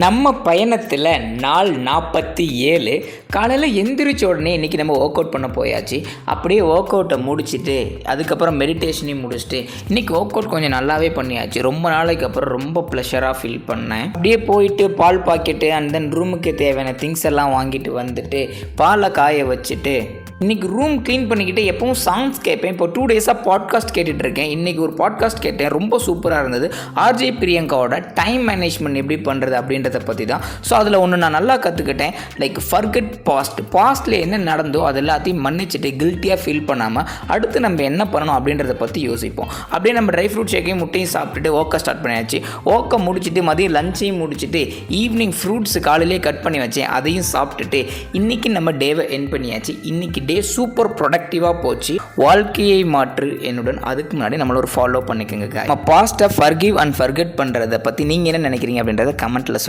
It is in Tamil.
நம்ம பயணத்தில் நாள் நாற்பத்தி ஏழு. காலையில் எந்திரிச்ச உடனே இன்றைக்கி நம்ம ஒர்க் அவுட் பண்ண போயாச்சு. அப்படியே ஒர்க் அவுட்டை முடிச்சுட்டு அதுக்கப்புறம் மெடிடேஷனையும் முடிச்சுட்டு இன்றைக்கி ஒர்க் அவுட் கொஞ்சம் நல்லாவே பண்ணியாச்சு. ரொம்ப நாளைக்கு அப்புறம் ரொம்ப ப்ளஷராக ஃபீல் பண்ணேன். அப்படியே போயிட்டு பால் பாக்கெட்டு அண்ட் தென் ரூமுக்கு தேவையான திங்ஸ் எல்லாம் வாங்கிட்டு வந்துட்டு பாலை காய வச்சுட்டு இன்றைக்கி ரூம் க்ளீன் பண்ணிக்கிட்டு எப்பவும் சாங்ஸ் கேட்பேன். இப்போ டூ டேஸாக பாட்காஸ்ட் கேட்டுட்டு இருக்கேன் இன்றைக்கி ஒரு பாட்காஸ்ட் கேட்டேன். ரொம்ப சூப்பராக இருந்தது. ஆர்ஜே பிரியங்காவோட டைம் மேனேஜ்மெண்ட் எப்படி பண்ணுறது அப்படின்றத பற்றி தான். ஸோ அதில் ஒன்று நான் நல்லா கற்றுக்கிட்டேன் லைக் ஃபர்கட் பாஸ்ட் பாஸ்ட்டில் என்ன நடந்தோ அது எல்லாத்தையும் மன்னிச்சுட்டு கில்ட்டியாக ஃபீல் பண்ணாமல் அடுத்து நம்ம என்ன பண்ணணும் அப்படின்றத பற்றி யோசிப்போம். அப்படியே நம்ம ட்ரை ஃப்ரூட் ஷேக்கையும் முட்டையும் சாப்பிட்டுட்டு ஓக்க ஸ்டார்ட் பண்ணியாச்சு. ஓக்க முடிச்சுட்டு மதியம் லஞ்சையும் முடிச்சுட்டு ஈவினிங் ஃப்ரூட்ஸ் காலையிலே கட் பண்ணி வச்சேன். அதையும் சாப்பிட்டுட்டு இன்றைக்கி நம்ம டேவை என் பண்ணியாச்சு. இன்றைக்கி டே சூப்பர் ப்ரொடக்டிவாக போச்சு. வாழ்க்கையை மாற்று என்னுடன் அதுக்கு முன்னாடி நம்மள ஒரு ஃபாலோ பண்ணிக்கோங்க நம்ம பாஸ்ட்டை ஃபர்கிவ் அண்ட் ஃபர்கெட் பண்ணுறதை பற்றி நீங்கள் என்ன நினைக்கிறீங்க அப்படின்றத கமெண்ட்டில்